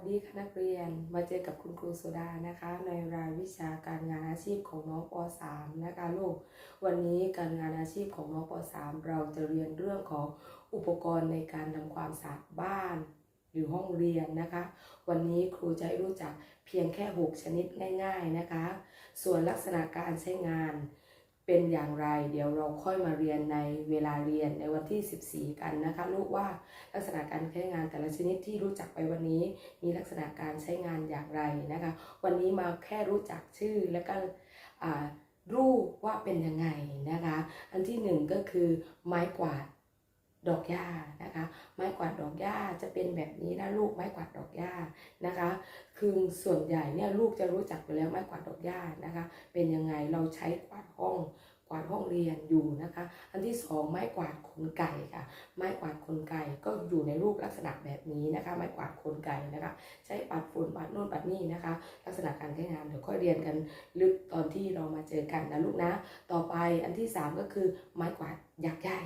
ค่ะนักเรียนมาเจอกับคุณครูสุดานะคะ ในรายวิชาการงานอาชีพของน้องป .3 นะคะลูกวันนี้การงานอาชีพของน้องป .3 เราจะเรียนเรื่องของอุปกรณ์ในการทำความสะอาดบ้าน หรือห้องเรียนนะคะ วันนี้ครูจะให้รู้จักเพียงแค่ 6 ชนิดง่าย ๆนะคะ ส่วนลักษณะการใช้งาน เป็นอย่างไร เดี๋ยวเราค่อยมาเรียนในเวลาเรียนในวันที่ 14 กันนะคะ ลูกว่าลักษณะการใช้งานแต่ละชนิดที่รู้จักไปวันนี้ มีลักษณะการใช้งานอย่างไรนะคะ วันนี้มาแค่รู้จักชื่อแล้วก็รูปว่าเป็นยังไงนะคะ อันที่หนึ่งก็คือไม้กวาดดอกหญ้า นะคะ ไม้กวาดดอกหญ้าจะเป็นแบบนี้นะลูกไม้กวาดดอกหญ้านะคะ คือส่วนใหญ่เนี่ยลูกจะรู้จักอยู่แล้วไม้กวาดดอกหญ้านะคะ เป็นยังไงเราใช้กวาดห้องกวาดห้องเรียนอยู่นะคะ อันที่สองไม้กวาดขนไก่ค่ะ ไม้กวาดขนไก่ก็อยู่ในรูปลักษณะแบบนี้นะคะ ไม้กวาดขนไก่นะคะ ใช้ปัดฝุ่นปัดนู่นปัดนี่นะคะ ลักษณะการใช้งานเดี๋ยวค่อยเรียนกันลึกตอนที่เรามาเจอกันนะลูกนะ ต่อไปอันที่สามก็คือไม้กวาดหยักได้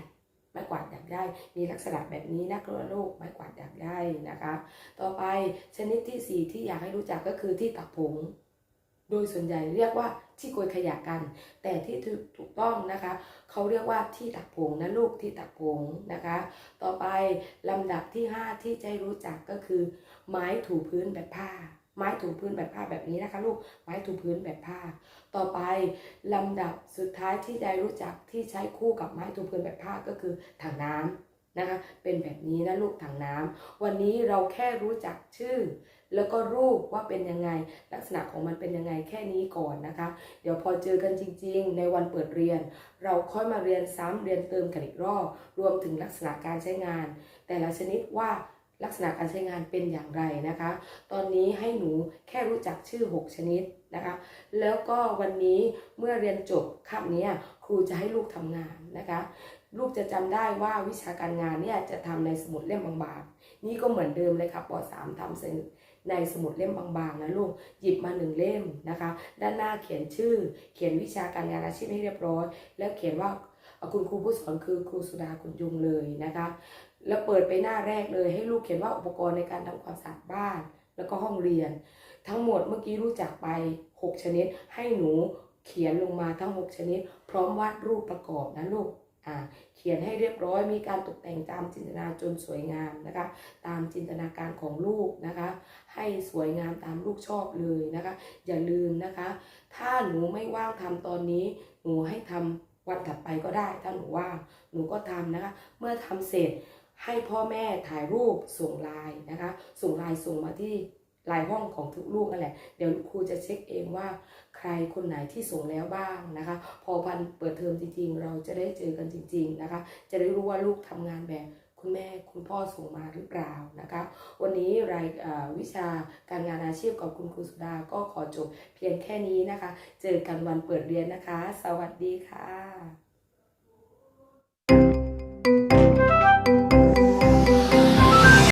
ไม้กวาดหยักได้ มีลักษณะแบบนี้นะลูกไม้กวาดหยักได้นะคะ ต่อไปชนิดที่สี่ที่อยากให้รู้จักก็คือที่ตักผง โดยส่วนใหญ่เรียกว่าที่โกยขยะกัน แต่ที่ถูกถูกต้องนะคะ เขาเรียกว่าที่ตักผงนะลูกที่ตักผงนะคะ ต่อไปลำดับที่ 5 ที่จะให้รู้จักก็คือ ไม้ถูพื้นแบบผ้า ไม้ถูพื้นแบบผ้าแบบนี้นะคะ ลูกไม้ถูพื้นแบบผ้า ต่อไปลำดับสุดท้ายที่จะให้รู้จักที่ใช้คู่กับไม้ถูพื้นแบบผ้าก็คือถังน้ำนะคะเป็นแบบนี้นะลูกถังน้ำวันนี้เราแค่รู้จักชื่อ แล้วก็รูปว่าเป็นยังไง ลักษณะของมันเป็นยังไงแค่นี้ก่อนนะคะ เดี๋ยวพอเจอกันจริง ๆ ในวันเปิดเรียน เราค่อยมาเรียนซ้ำเรียนเติมกันอีกรอบรวมถึงลักษณะการใช้งาน แต่ละชนิดว่า ลักษณะการใช้งานเป็นอย่างไรนะคะ ตอนนี้ให้หนูแค่รู้จักชื่อ 6 ชนิดนะคะ แล้วก็วันนี้เมื่อเรียนจบคาบนี้ครูจะให้ลูกทำงานนะคะ ลูกจะจำได้ว่าวิชาการงานเนี่ยจะทำในสมุดเล่มบางๆ นี่ก็เหมือนเดิมเลยค่ะป .3 ทำเสร็จในสมุดเล่มบางๆนะลูกหยิบมาหนึ่งเล่มนะคะ ด้านหน้าเขียนชื่อ เขียนวิชาการงานอาชีพให้เรียบร้อย แล้วเขียนว่าคุณครูผู้สอนคือครูสุดาคุณยุงเลยนะคะ แล้วเปิดไปหน้าแรกเลย ให้ลูกเขียนว่าอุปกรณ์ในการทำความสะอาดบ้าน แล้วก็ห้องเรียน ทั้งหมดเมื่อกี้รู้จักไป 6 ชนิด ให้หนูเขียนลงมาทั้ง 6 ชนิด พร้อมวาดรูปประกอบนะลูกอ่าเขียนให้เรียบร้อยมีการตกแต่งตามจินตนาจนสวยงามนะคะ ตามจินตนาการของลูกนะคะ ให้สวยงามตามลูกชอบเลยนะคะ อย่าลืมนะคะ ถ้าหนูไม่ว่างทำตอนนี้ หนูให้ทำวันถัดไปก็ได้ถ้าหนูว่างหนูก็ทำนะคะ เมื่อทำเสร็จ ให้พ่อแม่ถ่ายรูปส่งไลน์นะคะ ส่งไลน์ส่งมาที่ไลน์ห้องของทุกลูกนั่นแหละ เดี๋ยวครูจะเช็คเองว่าใครคนไหนที่ส่งแล้วบ้างนะคะ พอพันเปิดเทอมจริงๆ เราจะได้เจอกันจริง ๆนะคะ จะได้รู้ว่าลูกทำงานแบบคุณแม่คุณพ่อส่งมาหรือเปล่านะคะ วันนี้รายวิชาการงานอาชีพกับคุณครูสุดาก็ขอจบเพียงแค่นี้นะคะ เจอกันวันเปิดเรียนนะคะ สวัสดีค่ะ